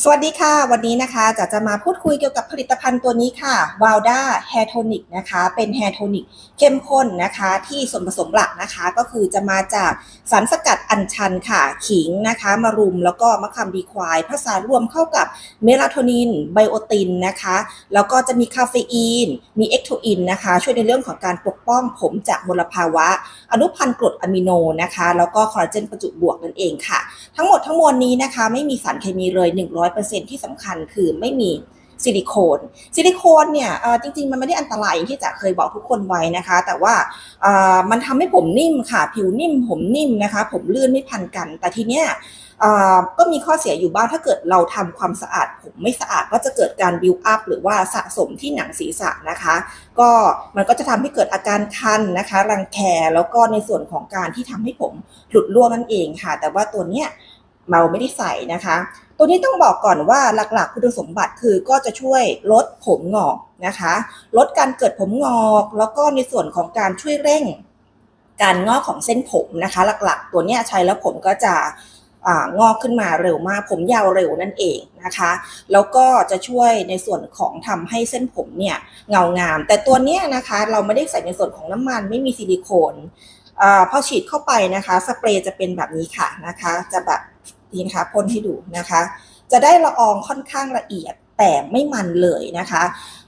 สวัสดีค่ะ วันนี้นะคะจะจะมาพูดคุยเกี่ยวกับผลิตภัณฑ์ตัวนี้ค่ะ w a l d a Hair Tonic นะคะ เป็น Hair Tonic เข้มข้นนะคะ ที่ส่วนผสมหลักนะคะ ก็คือจะมาจากสารสกัดอัญชันค่ะ ขิงนะคะมารุม แล้วก็มะขามดีควายผสานรวมเข้ากับเมลาโทนิน ไบโอตินนะคะ แล้วก็จะมีคาเฟอีน มีเอ็กโทอินนะคะ ช่วยในเรื่องของการปกป้องผมจากมลภาวะ อนุพันธ์กรดอะมิโนนะคะ แล้วก็คอลลาเจนประจุบวกนั่นเองค่ะ ทั้งหมดทั้งมวลนี้นะคะ ไม่มีสารเคมีเลย100%ที่สำคัญคือไม่มีซิลิโคนซิลิโคนเนี่ยจริง ๆ มันไม่ได้อันตรายอย่างที่จะเคยบอกทุกคนไว้นะคะ แต่ว่ามันทำให้ผมนิ่มค่ะ ผิวนิ่ม ผมนิ่มนะคะ ผมลื่นไม่พันกัน แต่ทีเนี้ยก็มีข้อเสียอยู่บ้างถ้าเกิดเราทำความสะอาด ผมไม่สะอาดก็จะเกิดการบิวอัพหรือว่าสะสมที่หนังศีรษะนะคะ ก็มันก็จะทำให้เกิดอาการคันนะคะ รังแคแล้วก็ในส่วนของการที่ทำให้ผมหลุดร่วงนั่นเองค่ะ แต่ว่าตัวเนี้ย เราไม่ได้ใส่นะคะ ตัวนี้ต้องบอกก่อนว่าหลักๆคุณสมบัติคือก็จะช่วยลดผมงอกนะคะ ลดการเกิดผมงอก แล้วก็ในส่วนของการช่วยเร่ง การงอกของเส้นผมนะคะ หลักๆ ตัวนี้ใช้แล้วผมก็จะองอกขึ้นมาเร็วมากผมยาวเร็วนั่นเองนะคะ แล้วก็จะช่วยในส่วนของทำให้เส้นผมเนี่ยเงางาม แต่ตัวเนี้ยนะคะเราไม่ได้ใส่ในส่วนของน้ำมันไม่มีซิลิโคนอพอฉีดเข้าไปนะคะ สเปรย์จะเป็นแบบนี้ค่ะนะคะ จะแบบ นี่นะคะพ่นให้ดูนะคะ จะได้ละอองค่อนข้างละเอียดแต่ไม่มันเลยนะคะ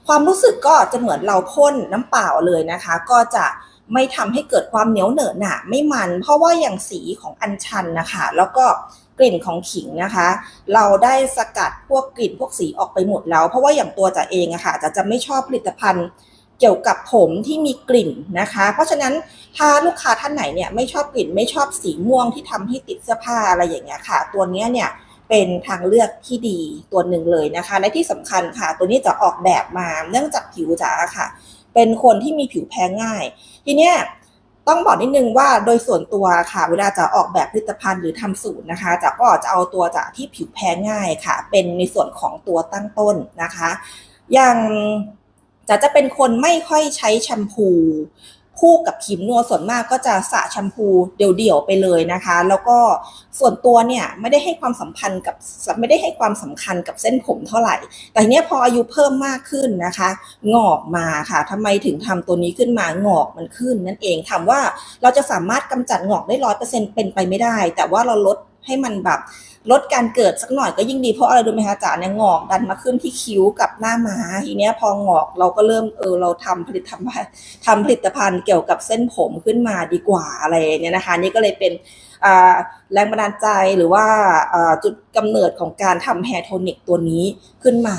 ความรู้สึกก็จะเหมือนเราพ่นน้ำเปล่าเลยนะคะ ก็จะไม่ทำให้เกิดความเหนียวเหนอะหนะไม่มัน เพราะว่าอย่างสีของอัญชันนะคะ แล้วก็กลิ่นของขิงนะคะ เราได้สกัดพวกกลิ่นพวกสีออกไปหมดแล้ว เพราะว่าอย่างตัวจ๋าเองอะค่ะจะจะไม่ชอบผลิตภัณฑ์ เกี่ยวกับผมที่มีกลิ่นนะคะ เพราะฉะนั้นถ้าลูกค้าท่านไหนเนี่ยไม่ชอบกลิ่นไม่ชอบสีม่วงที่ทำให้ติดเสื้อผ้าอะไรอย่างเงี้ยค่ะ ตัวนี้เนี่ยเป็นทางเลือกที่ดีตัวหนึ่งเลยนะคะ และที่สำคัญค่ะ ตัวนี้จะออกแบบมาเนื่องจากผิวจ๋าค่ะ เป็นคนที่มีผิวแพ้ง่าย ทีเนี้ยต้องบอกนิดนึงว่าโดยส่วนตัวค่ะ เวลาจะออกแบบผลิตภัณฑ์หรือทำสูตรนะคะจะก็จะเอาตัวจากที่ผิวแพ้ง่ายค่ะ เป็นในส่วนของตัวตั้งต้นนะคะ อย่าง จะจะเป็นคนไม่ค่อยใช้แชมพูคู่กับครีมนวดส่วนมากก็จะสระแชมพูเดี่ยวๆไปเลยนะคะ แล้วก็ส่วนตัวเนี่ยไม่ได้ให้ความสัมพันธ์กับไม่ได้ให้ความสำคัญกับเส้นผมเท่าไหร่ แต่เนี้ยพออายุเพิ่มมากขึ้นนะคะ งอกมาค่ะทำไมถึงทำตัวนี้ขึ้นมางอกมันขึ้นนั่นเองถามว่าเราจะสามารถกำจัดงอกได้ร้อยเปอร์เซ็นเป็นไปไม่ได้ แต่ว่าเราลดให้มันแบบ ลดการเกิดสักหน่อยก็ยิ่งดีเพราะอะไรรู้ไหมคะจ๋าเนี่ยงอกดันมาขึ้นที่คิ้วกับหน้ามาทีเนี้ยพองอกเราก็เริ่มเออเราทำผลิตภัณฑ์ทำผลิตภัณฑ์เกี่ยวกับเส้นผมขึ้นมาดีกว่าอะไรเนี่ยนะคะ นี่ก็เลยเป็นแรงบันดาลใจหรือว่าจุดกำเนิดของการทำแฮร์โทนิกตัวนี้ขึ้นมา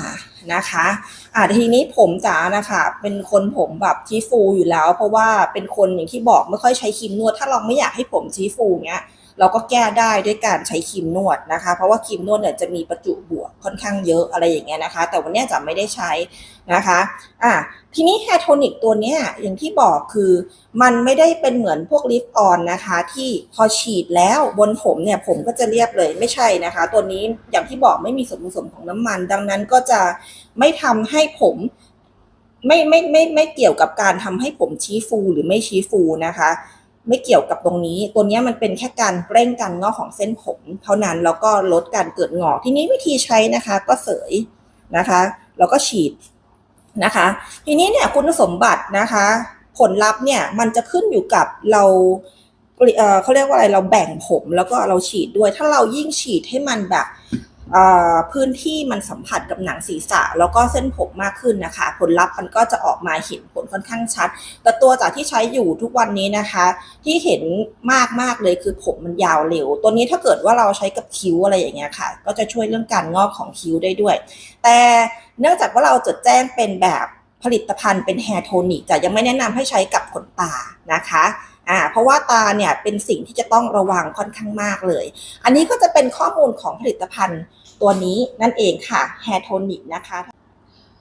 นะคะอ่าทีนี้ผมจ๋านะคะเป็นคนผมแบบชี้ฟูอยู่แล้ว เพราะว่าเป็นคนอย่างที่บอกไม่ค่อยใช้ครีมนวด ถ้าเราไม่อยากให้ผมชี้ฟูเงี้ย เราก็แก้ได้ด้วยการใช้ครีมนวดนะคะ เพราะว่าครีมนวดเนี่ยจะมีประจุบวกค่อนข้างเยอะอะไรอย่างเงี้ยนะคะ แต่วันนี้จะไม่ได้ใช้นะคะอะทีนี้แฮโทนิกตัวเนี้ยอย่างที่บอกคือมันไม่ได้เป็นเหมือนพวกลิฟออนนะคะ ที่พอฉีดแล้วบนผมเนี่ยผมก็จะเรียบเลยไม่ใช่นะคะ ตัวนี้อย่างที่บอกไม่มีส่วนผสมของน้ำมัน ดังนั้นก็จะไม่ทำให้ผมไม่ไม่ไม่ไม่เกี่ยวกับการทำให้ผมชี้ฟูหรือไม่ชี้ฟูนะคะ ไม่เกี่ยวกับตรงนี้ ตัวนี้มันเป็นแค่การเร่งการงอกของเส้นผม เท่านั้นแล้วก็ลดการเกิดงอกทีนี้วิธีใช้นะคะ ก็เสยนะคะ แล้วก็ฉีดนะคะ ทีนี้เนี่ยคุณสมบัตินะคะ ผลลัพธ์เนี่ยมันจะขึ้นอยู่กับเราเเขาเรียกว่าอะไรเราแบ่งผมแล้วก็เราฉีดด้วย ถ้าเรายิ่งฉีดให้มันแบบ พื้นที่มันสัมผัสกับหนังศีรษะ แล้วก็เส้นผมมากขึ้นนะคะ ผลลัพธ์มันก็จะออกมาเห็นผลค่อนข้างชัด แต่ตัวจากที่ใช้อยู่ทุกวันนี้นะคะ ที่เห็นมากมากเลยคือผมมันยาวเร็ว ตัวนี้ถ้าเกิดว่าเราใช้กับคิ้วอะไรอย่างเงี้ยค่ะ ก็จะช่วยเรื่องการงอกของคิ้วได้ด้วย แต่เนื่องจากว่าเราจดแจ้งเป็นแบบผลิตภัณฑ์เป็นแฮร์โทนิกจะยังไม่แนะนำให้ใช้กับขนตานะคะ อ่าเพราะว่าตาเนี่ยเป็นสิ่งที่จะต้องระวังค่อนข้างมากเลย อันนี้ก็จะเป็นข้อมูลของผลิตภัณฑ์ตัวนี้นั่นเองค่ะแฮร์โทนิกนะคะ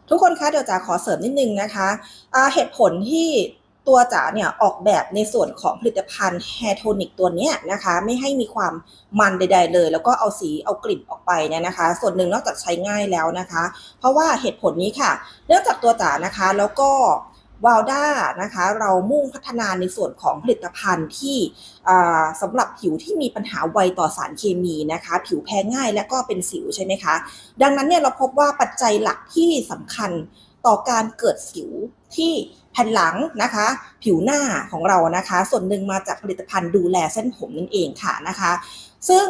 ทุกคนคะเดี๋ยวจ๋าขอเสริมนิดนึงนะคะอ่าเหตุผลที่ตัวจ๋าเนี่ยออกแบบในส่วนของผลิตภัณฑ์แฮร์โทนิกตัวนี้นะคะ ไม่ให้มีความมันใด ๆ เลย แล้วก็เอาสีเอากลิ่นออกไปเนี่ยนะคะ ส่วนหนึ่งนอกจากใช้ง่ายแล้วนะคะ เพราะว่าเหตุผลนี้ค่ะ เนื่องจากตัวจ๋านะคะแล้วก็ วาลด้านะคะเรามุ่งพัฒนาในส่วนของผลิตภัณฑ์ที่สำหรับผิวที่มีปัญหาไวต่อสารเคมีนะคะ ผิวแพ้ง่ายและก็เป็นสิวใช่ไหมคะ ดังนั้นเนี่ยเราพบว่าปัจจัยหลักที่สำคัญต่อการเกิดสิว ที่แผ่นหลังนะคะ ผิวหน้าของเรานะคะ ส่วนหนึ่งมาจากผลิตภัณฑ์ดูแลเส้นผมนั่นเองค่ะนะคะ ซึ่ง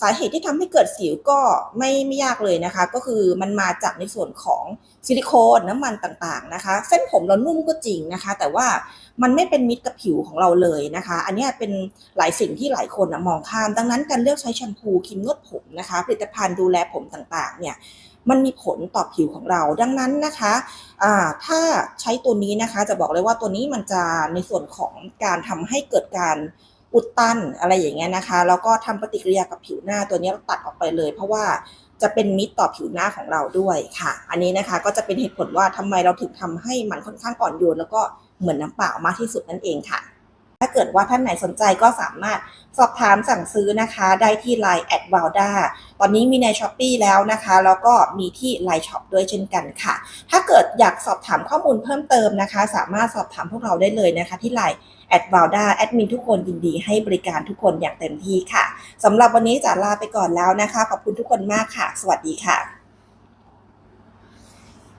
สาเหตุที่ทำให้เกิดสิวก็ไม่ไม่ยากเลยนะคะ ก็คือมันมาจากในส่วนของซิลิโคนน้ำมันต่างๆนะคะ เส้นผมเรานุ่มก็จริงนะคะ แต่ว่ามันไม่เป็นมิตรกับผิวของเราเลยนะคะ อันนี้เป็นหลายสิ่งที่หลายคนมองข้าม ดังนั้นการเลือกใช้แชมพูครีมนวดผมนะคะ ผลิตภัณฑ์ดูแลผมต่างๆเนี่ย มันมีผลต่อผิวของเรา ดังนั้นนะคะถ้าใช้ตัวนี้นะคะจะบอกเลยว่าตัวนี้มันจะในส่วนของการทำให้เกิดการอุดตันอะไรอย่างเงี้ยนะคะแล้วก็ทำปฏิกิริยากับผิวหน้าตัวนี้เราตัดออกไปเลย เพราะว่าจะเป็นมิตรต่อผิวหน้าของเราด้วยค่ะ อันนี้นะคะก็จะเป็นเหตุผลว่าทำไมเราถึงทำให้มันค่อนข้างอ่อนโยนแล้วก็เหมือนน้ำเปล่ามากที่สุดนั่นเองค่ะ ถ้าเกิดว่าท่านไหนสนใจก็สามารถสอบถามสั่งซื้อนะคะ ได้ที่ Line แอดวาลดาตอนนี้มีใน s h อ p e e แล้วนะคะ แล้วก็มีที่ Line Shop ด้วยเช่นกันค่ะ ถ้าเกิดอยากสอบถามข้อมูลเพิ่มเติมนะคะ สามารถสอบถามพวกเราได้เลยนะคะ ที่ Line แอดวาลดาแอดมินทุกคนยินดีให้บริการทุกคนอย่างเต็มที่ค่ะสำหรับวันนี้จะลาไปก่อนแล้วนะคะ ขอบคุณทุกคนมากค่ะ สวัสดีค่ะ